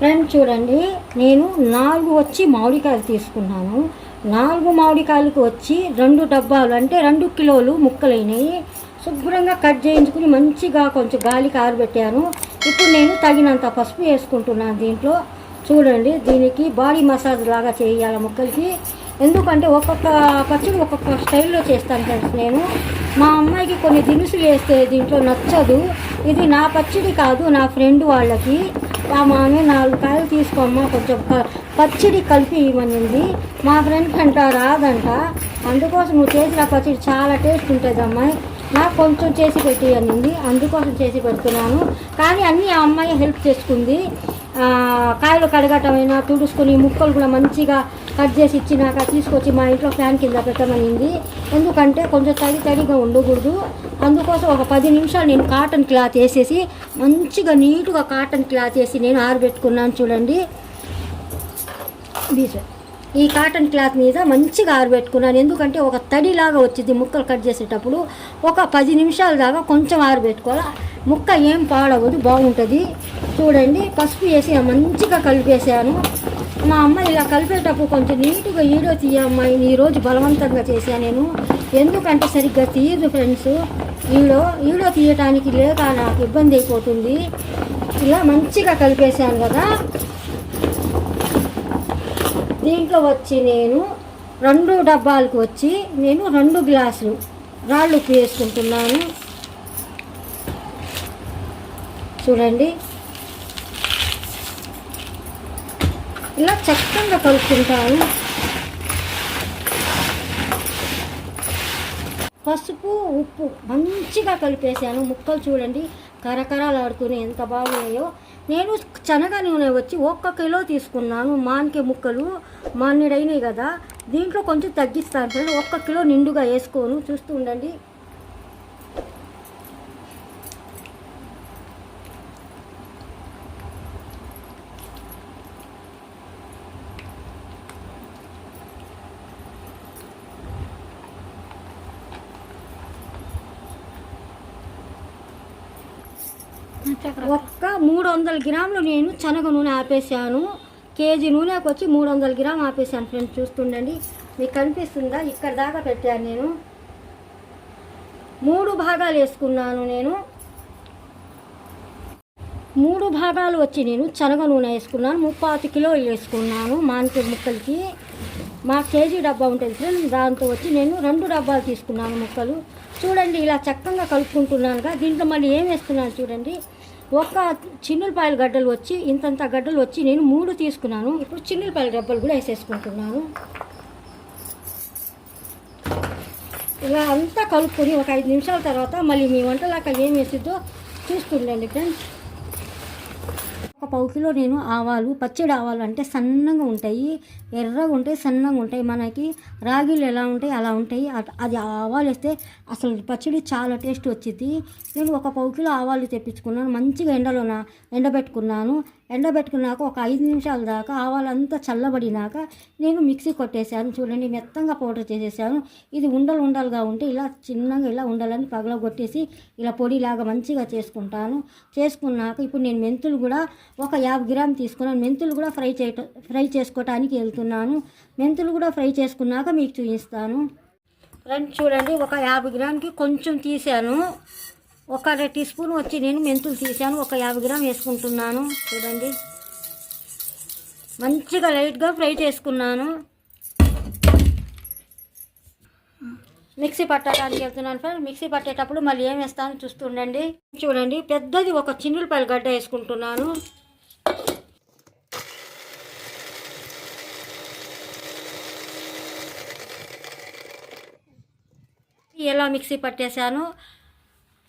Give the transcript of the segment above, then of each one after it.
Friend చూడండి నేను నాలుగు వచ్చి మామిడికాయలు తీసుకున్నాను. నాలుగు మామిడికాయలకు వచ్చి రెండు డబ్బాలు అంటే రెండు కిలోలు ముక్కలైనవి శుభ్రంగా కట్ చేయించుకుని మంచిగా కొంచెం గాలికి ఆరబెట్టాను. ఇప్పుడు నేను తగినంత పసుపు వేసుకుంటున్నాను దీంట్లో. చూడండి దీనికి బాడీ మసాజ్ లాగా చేయాలి ముక్కలకి. ఎందుకంటే ఒక్కొక్క పచ్చడి ఒక్కొక్క స్టైల్లో చేస్తాను ఫ్రెండ్స్ నేను. మా అమ్మాయికి కొన్ని దినుసులు వేస్తే దీంట్లో నచ్చదు. ఇది నా పచ్చడి కాదు నా ఫ్రెండ్ వాళ్ళకి. ఆ మామే నాలుగు కాయలు తీసుకోమ్మా కొంచెం పచ్చడి కలిపి ఇవ్వనింది. మా ఫ్రెండ్ అంట రాదంట. అందుకోసం నువ్వు చేసిన పచ్చడి చాలా టేస్ట్ ఉంటుంది అమ్మాయి. నాకు కొంచెం చేసి పెట్టి అనింది అందుకోసం చేసి పెడుతున్నాను. కానీ అన్నీ ఆ అమ్మాయి హెల్ప్ చేసుకుంది. కాయలు కడగటమైనా తుడుచుకొని ముక్కలు కూడా మంచిగా కట్ చేసి ఇచ్చినాక తీసుకొచ్చి మా ఇంట్లో ఫ్యాన్ కింద పెట్టమనింది. ఎందుకంటే కొంచెం తడి తడిగా ఉండకూడదు. అందుకోసం ఒక పది నిమిషాలు నేను కాటన్ క్లాత్ వేసేసి మంచిగా నీట్గా కాటన్ క్లాత్ వేసి నేను ఆరబెట్టుకున్నాను చూడండి. ఈ కాటన్ క్లాత్ మీద మంచిగా ఆరబెట్టుకున్నాను. ఎందుకంటే ఒక తడిలాగా వచ్చింది ముక్కలు కట్ చేసేటప్పుడు. ఒక పది నిమిషాల దాకా కొంచెం ఆరబెట్టుకోవాలి. ముక్క ఏం పాడవదు బాగుంటుంది. చూడండి పసుపు వేసి మంచిగా కలిపేసాను మా అమ్మ ఇలా కలిపేటప్పుడు కొంచెం నీట్గా ఈడో తీయ అమ్మాయి ఈరోజు బలవంతంగా చేశాను నేను. ఎందుకంటే సరిగ్గా తీయదు ఫ్రెండ్స్. ఈడో ఈడో తీయటానికి లేక నాకు ఇబ్బంది అయిపోతుంది. ఇలా మంచిగా కలిపేశాను కదా. దీంట్లో వచ్చి నేను రెండు డబ్బాలకు వచ్చి నేను రెండు గ్లాసులు రాళ్ళు ఉప్పు వేసుకుంటున్నాను చూడండి. ఇలా చక్కగా కలుపుకుంటాను. పసుపు ఉప్పు మంచిగా కలిపేసాను. ముక్కలు చూడండి. కరకరలాడుతూనే ఎంత బాగున్నాయో. నేను శనగ నూనె వచ్చి ఒక్క కిలో తీసుకున్నాను. మానికే ముక్కలు మాన్నిడైనవి కదా. దీంట్లో కొంచెం తగ్గిస్తాను ఫ్రెండ్ ఒక్క కిలో నిండుగా వేసుకోను. చూస్తూ ఉండండి. ఒక్క మూడు వందల గ్రాములు నేను శనగ నూనె ఆపేసాను కేజీ నూనెకి వచ్చి మూడు వందల గ్రామ్ ఆపేసాను ఫ్రెండ్స్ చూస్తుండండి. మీకు కనిపిస్తుందా? ఇక్కడ దాకా పెట్టాను నేను. మూడు భాగాలు వేసుకున్నాను నేను. మూడు భాగాలు వచ్చి నేను శనగ నూనె వేసుకున్నాను. ముప్పాతి కిలోలు వేసుకున్నాను మానికే ముక్కలకి. మా కేజీ డబ్బా ఉంటుంది ఫ్రెండ్స్ దాంతో వచ్చి నేను రెండు డబ్బాలు తీసుకున్నాను ముక్కలు. చూడండి ఇలా చక్కగా కలుపుకుంటున్నానుగా దీంట్లో మళ్ళీ ఏం వేస్తున్నాను చూడండి. ఒక చిన్నులపాయల గడ్డలు వచ్చి ఇంతంత గడ్డలు వచ్చి నేను మూడు తీసుకున్నాను. ఇప్పుడు చిన్నులపాయల డబ్బలు కూడా వేసేసుకుంటున్నాను. ఇలా అంతా కలుపుకొని ఒక ఐదు నిమిషాల తర్వాత మళ్ళీ మీ వంటలాక ఏం వేసిద్దో చూస్తుండండి ఫ్రెండ్స్. ఒక పావు కిలో నేను ఆవాలు పచ్చడి ఆవాలు అంటే సన్నగా ఉంటాయి. ఎర్రగా ఉంటాయి సన్నగా ఉంటాయి. మనకి రాగిలు ఎలా ఉంటాయి అలా ఉంటాయి. అట్- అది ఆవాలు వేస్తే అసలు పచ్చడి చాలా టేస్ట్ వచ్చింది నేను ఒక పావు కిలో ఆవాలు తెప్పించుకున్నాను. మంచిగా ఎండలోన ఎండబెట్టుకున్నాను. ఎండబెట్టుకున్నాక ఒక ఐదు నిమిషాల దాకా ఆవాలంతా చల్లబడినాక నేను మిక్సీ కొట్టేశాను. చూడండి మెత్తంగా పౌడర్ చేసేసాను. ఇది ఉండలు ఉండలుగా ఉంటే ఇలా చిన్నగా ఇలా ఉండాలని పగలగొట్టేసి ఇలా పొడిలాగా మంచిగా చేసుకుంటాను. చేసుకున్నాక ఇప్పుడు నేను మెంతులు కూడా ఒక యాభై గ్రామ్ తీసుకున్నాను. మెంతులు కూడా ఫ్రై చేయట ఫ్రై చేసుకోవటానికి వెళ్తున్నాను. మెంతులు కూడా ఫ్రై చేసుకున్నాక మీకు చూపిస్తాను. ఫ్రెండ్స్ చూడండి ఒక యాభై గ్రామ్కి కొంచెం తీసాను ఒక అర టీ స్పూన్ వచ్చి నేను మెంతులు తీసాను ఒక యాభై గ్రామ్ వేసుకుంటున్నాను. చూడండి. మంచిగా లైట్గా ఫ్రై చేసుకున్నాను. మిక్సీ పట్టడానికి వెళ్తున్నాను ఫ్రెండ్ మిక్సీ పట్టేటప్పుడు మళ్ళీ ఏం వేస్తాను చూస్తుండండి చూడండి పెద్దది ఒక చిన్నులపాయల గడ్డ వేసుకుంటున్నాను. ఎలా మిక్సీ పట్టేశాను.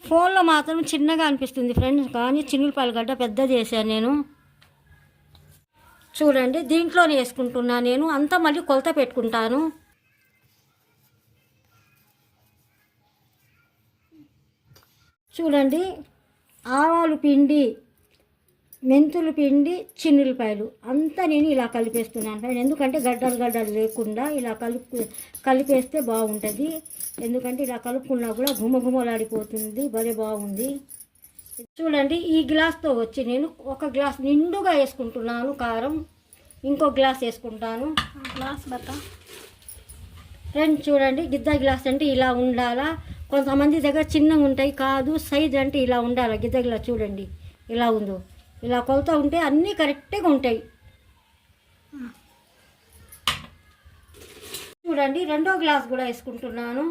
ఫోన్లో మాత్రం చిన్నగా అనిపిస్తుంది ఫ్రెండ్స్ కానీ చిన్నులపాయల గడ్డ పెద్దది చేశాను నేను. చూడండి దీంట్లోనే వేసుకుంటున్నా నేను. అంతా మళ్ళీ కొలత పెట్టుకుంటాను. చూడండి ఆవాలు పిండి మెంతులు పిండి చిన్నులపాయలు. అంతా నేను ఇలా కలిపేస్తున్నాను ఫ్రెండ్ ఎందుకంటే గడ్డలు గడ్డలు లేకుండా ఇలా కలుపు కలిపేస్తే బాగుంటుంది. ఎందుకంటే ఇలా కలుపుకున్నా కూడా గుమగుమలాడిపోతుంది భలే బాగుంది. చూడండి ఈ గ్లాస్తో వచ్చి నేను ఒక గ్లాస్ నిండుగా వేసుకుంటున్నాను కారం. ఇంకో గ్లాస్ వేసుకుంటాను. గ్లాస్ బతా ఫ్రెండ్స్ చూడండి గిద్ద గ్లాస్ అంటే ఇలా ఉండాలా? కొంతమంది దగ్గర చిన్నగా ఉంటాయి కాదు సైజ్ అంటే ఇలా ఉండాలి? గిద్ద గ్లాస్ చూడండి ఇలా ఉందో. ఇలా కొలుతూ ఉంటే అన్నీ కరెక్ట్గా ఉంటాయి. చూడండి రెండో గ్లాస్ కూడా వేసుకుంటున్నాను.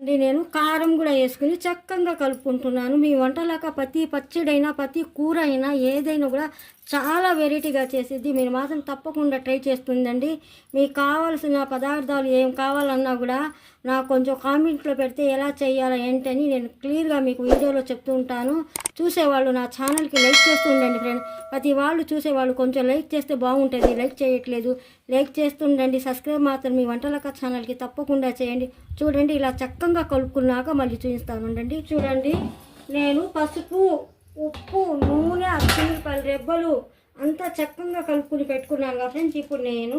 అండి నేను కారం కూడా వేసుకుని చక్కగా కలుపుకుంటున్నాను. మీ వంటలాగా ప్రతి పచ్చడైనా ప్రతి కూర అయినా ఏదైనా కూడా చాలా వెరైటీగా చేసేది మీరు మాత్రం తప్పకుండా ట్రై చేస్తుందండి. మీకు కావాల్సిన పదార్థాలు ఏం కావాలన్నా కూడా నాకు కొంచెం కామెంట్లో పెడితే ఎలా చేయాలా ఏంటని నేను క్లియర్గా మీకు వీడియోలో చెప్తూ ఉంటాను. చూసేవాళ్ళు నా ఛానల్కి లైక్ చేస్తూ ఉండండి ఫ్రెండ్. ప్రతి వాళ్ళు చూసేవాళ్ళు కొంచెం లైక్ చేస్తే బాగుంటుంది. లైక్ చేయట్లేదు. లైక్ చేస్తుండండి. సబ్స్క్రైబ్ మాత్రం మీ వంటలక ఛానల్కి తప్పకుండా చేయండి. చూడండి ఇలా చక్కగా కలుపుకున్నాక మళ్ళీ చూపిస్తాను. ఉండండి. చూడండి నేను పసుపు ఉప్పు నూనె అచ్చిమిరపాయలు రెబ్బలు అంతా చక్కగా కలుపుకుని పెట్టుకున్నాను కదా ఫ్రెండ్స్. ఇప్పుడు నేను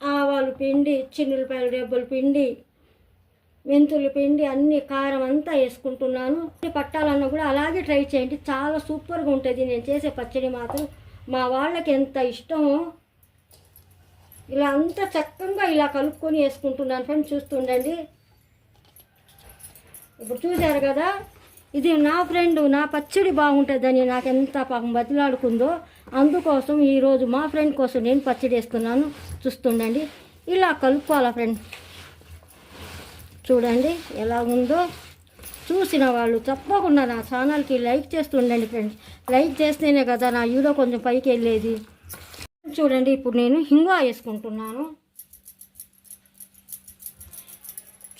ఆవాలు పిండి చిన్నులపాయల రెబ్బలు పిండి మెంతులు పిండి అన్ని కారం అంతా వేసుకుంటున్నాను. పట్టాలన్నా కూడా అలాగే ట్రై చేయండి. చాలా సూపర్గా ఉంటుంది. నేను చేసే పచ్చడి మాత్రం మా వాళ్ళకి ఎంత ఇష్టమో ఇలా అంతా చక్కగా ఇలా కలుపుకొని వేసుకుంటున్నాను. ఫ్రెండ్స్ చూస్తుండండి. ఇప్పుడు చూశారు కదా ఇది నా ఫ్రెండ్ నా పచ్చడి బాగుంటుందని నాకు ఎంత పాపం బతిలాడుకుందో అందుకోసం ఈరోజు మా ఫ్రెండ్ కోసం నేను పచ్చడి వేస్తున్నాను చూస్తుండండి. ఇలా కలుపుకోవాలా ఫ్రెండ్? చూడండి ఎలా ఉందో. చూసిన వాళ్ళు తప్పకుండా నా ఛానల్కి లైక్ చేస్తుండండి ఫ్రెండ్స్ లైక్ చేస్తేనే కదా నా వీడియో కొంచెం పైకి వెళ్ళేది. చూడండి ఇప్పుడు నేను హింగువా వేసుకుంటున్నాను.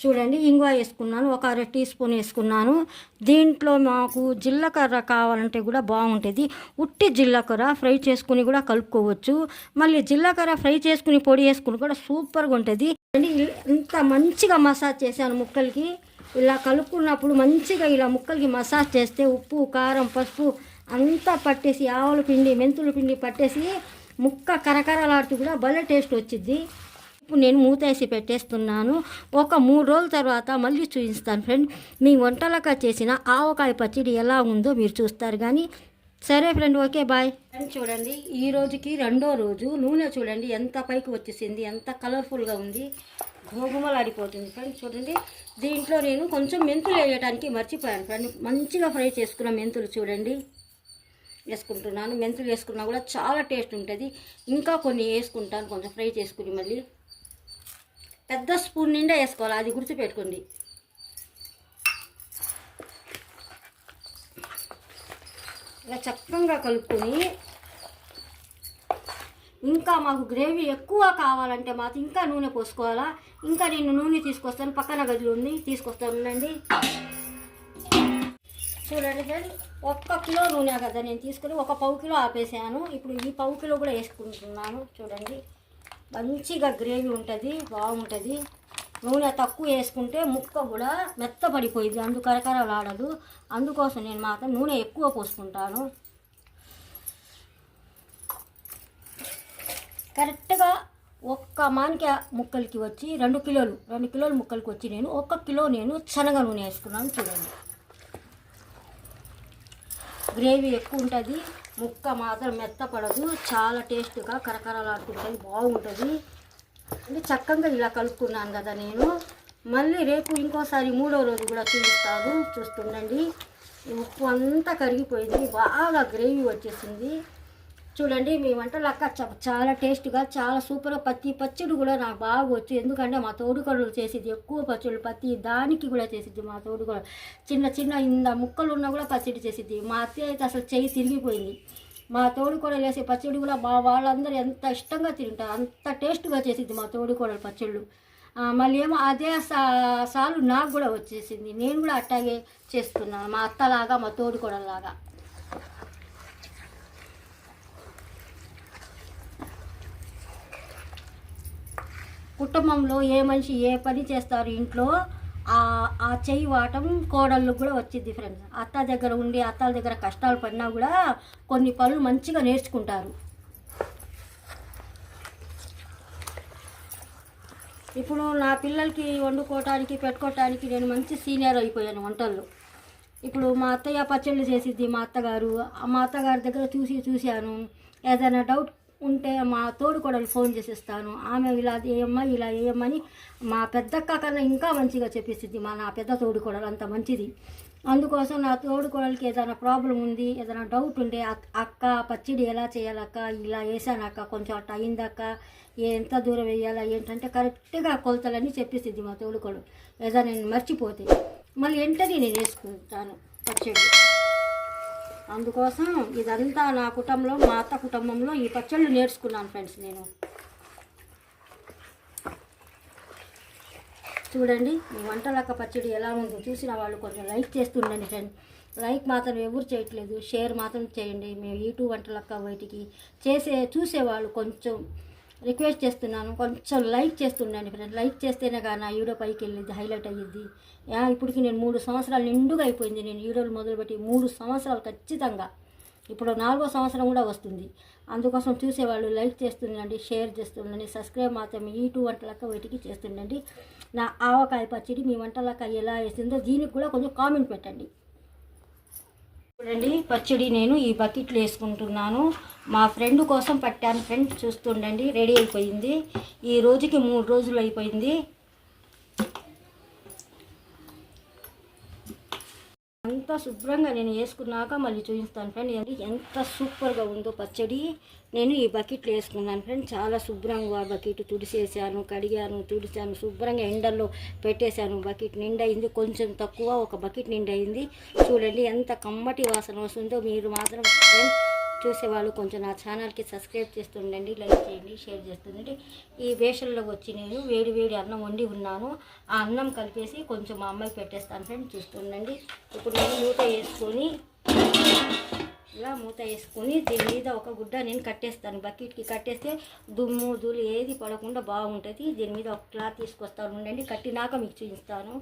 చూడండి ఇంగువ వేసుకున్నాను ఒక అర టీ స్పూన్ వేసుకున్నాను. దీంట్లో మాకు జీలకర్ర కావాలంటే కూడా బాగుంటుంది. ఉట్టి జీలకర్ర ఫ్రై చేసుకుని కూడా కలుపుకోవచ్చు. మళ్ళీ జీలకర్ర ఫ్రై చేసుకుని పొడి వేసుకుని కూడా సూపర్గా ఉంటుంది. అండి ఇంత మంచిగా మసాజ్ చేశాను ముక్కలకి. ఇలా కలుపుకున్నప్పుడు మంచిగా ఇలా ముక్కలకి మసాజ్ చేస్తే ఉప్పు కారం పసుపు అంతా పట్టేసి ఆవుల పిండి మెంతుల పిండి పట్టేసి ముక్క కరకరలాడుతూ కూడా భలే టేస్ట్ వచ్చింది ఇప్పుడు నేను మూతేసి పెట్టేస్తున్నాను. ఒక మూడు రోజుల తర్వాత మళ్ళీ చూపిస్తాను ఫ్రెండ్. మీ వంటలక చేసిన ఆవకాయ పచ్చడి ఎలా ఉందో మీరు చూస్తారు కానీ సరే ఫ్రెండ్ ఓకే బాయ్. ఫ్రెండ్ చూడండి ఈ రోజుకి రెండో రోజు. నూనె చూడండి ఎంత పైకి వచ్చేసింది ఎంత కలర్ఫుల్గా ఉంది. గోగుమలాడిపోతుంది ఫ్రెండ్ చూడండి. దీంట్లో నేను కొంచెం మెంతులు వేయడానికి మర్చిపోయాను ఫ్రెండ్. మంచిగా ఫ్రై చేసుకున్న మెంతులు చూడండి. వేసుకుంటున్నాను. మెంతులు వేసుకున్నా కూడా చాలా టేస్ట్ ఉంటుంది. ఇంకా కొన్ని వేసుకుంటాను కొంచెం ఫ్రై చేసుకుని మళ్ళీ. పెద్ద స్పూన్ నిండా వేసుకోవాలి. అది గుర్తుపెట్టుకోండి. ఇలా చక్కగా కలుపుకొని ఇంకా మాకు గ్రేవీ ఎక్కువ కావాలంటే మాత్రం ఇంకా నూనె పోసుకోవాలా? ఇంకా నేను నూనె తీసుకొస్తాను. పక్కన గదిలో ఉంది. తీసుకొస్తాను. ఉండండి. చూడండి ఫ్రెండ్ ఒక్క కిలో నూనె కదా నేను తీసుకుని ఒక పావు కిలో ఆపేసాను. ఇప్పుడు ఈ పావు కిలో కూడా వేసుకుంటున్నాను. చూడండి. మంచిగా గ్రేవీ ఉంటుంది బాగుంటుంది. నూనె తక్కువ వేసుకుంటే ముక్క కూడా మెత్తపడిపోయింది అందు కరకరలాడదు. అందుకోసం నేను మాత్రం నూనె ఎక్కువ పోసుకుంటాను. కరెక్ట్గా ఒక్క మానిక ముక్కలకి వచ్చి రెండు కిలోలు రెండు కిలోల ముక్కలకి వచ్చి నేను ఒక్క కిలో నేను శనగ నూనె వేసుకున్నాను చూడండి. గ్రేవీ ఎక్కువ ఉంటుంది. ముక్క మాత్రం మెత్తపడదు. చాలా టేస్ట్గా కరకరలాడుతుంటుంది బాగుంటుంది. అంటే చక్కగా ఇలా కలుపుకున్నాను కదా నేను. మళ్ళీ రేపు ఇంకోసారి మూడో రోజు కూడా చూపిస్తాను. చూస్తుండండి. ఈ ఉప్పు అంతా కరిగిపోయింది. బాగా గ్రేవీ వచ్చేసింది. చూడండి మీ వంటలు అక్క చ- చాలా టేస్ట్గా చాలా సూపర్గా ప్రతి పచ్చడి కూడా నాకు బాగా వచ్చు. ఎందుకంటే మా తోడుకోడలు చేసేది ఎక్కువ పచ్చళ్ళు ప్రతి దానికి కూడా చేసిద్ది మా తోడుకోడలు. చిన్న చిన్న ఇంత ముక్కలు ఉన్నా కూడా పచ్చడి చేసిద్ది మా అత్తయ్య అయితే అసలు చెయ్యి తిరిగిపోయింది. మా తోడుకోడలు వేసే పచ్చడి కూడా మా వాళ్ళందరూ ఎంత ఇష్టంగా తింటారు అంత టేస్ట్గా చేసిద్ది మా తోడుకోడలు పచ్చళ్ళు. మళ్ళీ ఏమో అదే సా- సాలు నాకు కూడా వచ్చేసింది. నేను కూడా అట్టాగే చేస్తున్నాను మా అత్తలాగా మా తోడుకోడలాగా కుటుంబంలో ఏ మనిషి ఏ పని చేస్తారు ఇంట్లో ఆ ఆ చెయ్యి వాటం కోడళ్ళు కూడా వచ్చింది ఫ్రెండ్స్ అత్త దగ్గర ఉండి అత్తల దగ్గర కష్టాలు పడినా కూడా కొన్ని పనులు మంచిగా నేర్చుకుంటారు. ఇప్పుడు నా పిల్లలకి వండుకోవటానికి పెట్టుకోవటానికి నేను మంచి సీనియర్ అయిపోయాను వంటల్లో. ఇప్పుడు మా అత్తయ్య పచ్చళ్ళు చేసిద్ది మా అత్తగారు. ఆ మా అత్తగారి దగ్గర చూసి చూశాను. ఏదైనా డౌట్ ఉంటే మా తోడుకోడలు ఫోన్ చేసేస్తాను. ఆమె ఇలా ఏయమ్మా ఇలా ఏయమ్మని మా పెద్దక్క కన్నా ఇంకా మంచిగా చెప్పేస్తుంది మా నా పెద్ద తోడుకోడలు అంత మంచిది. అందుకోసం నా తోడుకోడలకి ఏదైనా ప్రాబ్లం ఉంది ఏదైనా డౌట్ ఉండే అక్క పచ్చడి ఎలా చేయాలక్క ఇలా వేసానక్క కొంచెం అట్ట అయిందక్క ఎంత దూరం వేయాలా ఏంటంటే కరెక్ట్గా కొలతలన్నీ చెప్పిస్తుంది మా తోడుకోడలు ఏదైనా నేను మర్చిపోతే మళ్ళీ వెంటనే నేను వేసుకుంటాను పచ్చడి. అందుకోసం ఇదంతా నా కుటుంబంలో మా అత్త కుటుంబంలో ఈ పచ్చళ్ళు నేర్చుకున్నాను ఫ్రెండ్స్ నేను. చూడండి వంట వంటలక్క పచ్చడి ఎలా ఉందో చూసిన వాళ్ళు కొంచెం లైక్ చేస్తుండండి ఫ్రెండ్. లైక్ మాత్రం ఎవరు చేయట్లేదు షేర్ మాత్రం చేయండి. మేము యూట్యూబ్ వంటలక్క బయటికి చేసే చూసేవాళ్ళు కొంచెం రిక్వెస్ట్ చేస్తున్నాను. కొంచెం లైక్ చేస్తుండండి ఫ్రెండ్ లైక్ చేస్తేనే కానీ నా వీడియో పైకి వెళ్ళిద్ది హైలైట్ అయ్యింది ఇప్పటికి నేను మూడు సంవత్సరాలు నిండుగా అయిపోయింది. నేను వీడియోలు మొదలుపెట్టి మూడు సంవత్సరాలు ఖచ్చితంగా. ఇప్పుడు నాలుగో సంవత్సరం కూడా వస్తుంది. అందుకోసం చూసేవాళ్ళు లైక్ చేస్తుండండి షేర్ చేస్తుండండి సబ్స్క్రైబ్ మాత్రం ఇటు వంటలక్క వీటికి చేస్తుండండి. నా ఆవకాయ పచ్చడి మీ వంటలక్క ఎలా వేసిందో దీనికి కూడా కొంచెం కామెంట్ పెట్టండి. చూడండి పచ్చడి నేను ఈ బకెట్లు వేసుకుంటున్నాను. మా ఫ్రెండ్ కోసం పట్టాను ఫ్రెండ్ చూస్తుండండి రెడీ అయిపోయింది. ఈ రోజుకి మూడు రోజులు అయిపోయింది. అంతా శుభ్రంగా నేను వేసుకున్నాక మళ్ళీ చూపిస్తాను ఫ్రెండ్. ఎంత సూపర్గా ఉందో పచ్చడి. నేను ఈ బకెట్లో వేసుకున్నాను ఫ్రెండ్. చాలా శుభ్రంగా బకెట్ తుడిసేసాను కడిగాను తుడిసాను శుభ్రంగా ఎండల్లో పెట్టేశాను బకెట్ నిండయింది కొంచెం తక్కువ ఒక బకెట్ నిండయింది చూడండి ఎంత కమ్మటి వాసన వస్తుందో. మీరు మాత్రం ఫ్రెండ్ చూసేవాళ్ళు కొంచెం నా ఛానల్కి సబ్స్క్రైబ్ చేస్తుండండి లైక్ చేయండి షేర్ చేస్తుండండి. ఈ వేషల్లో వచ్చి నేను వేడి వేడి అన్నం వండి ఉన్నాను. ఆ అన్నం కలిపేసి కొంచెం మా అమ్మాయి పెట్టేస్తాను ఫ్రెండ్ చూస్తుండండి. ఇప్పుడు నేను మూత వేసుకొని ఇలా మూత వేసుకొని దీని మీద ఒక గుడ్డ నేను కట్టేస్తాను. బకెట్కి కట్టేస్తే దుమ్ము ధూళి ఏది పడకుండా బాగుంటుంది. దీని మీద ఒక క్లాత్ తీసుకొస్తాను ఉండండి. కట్టినాక మీకు చూపిస్తాను.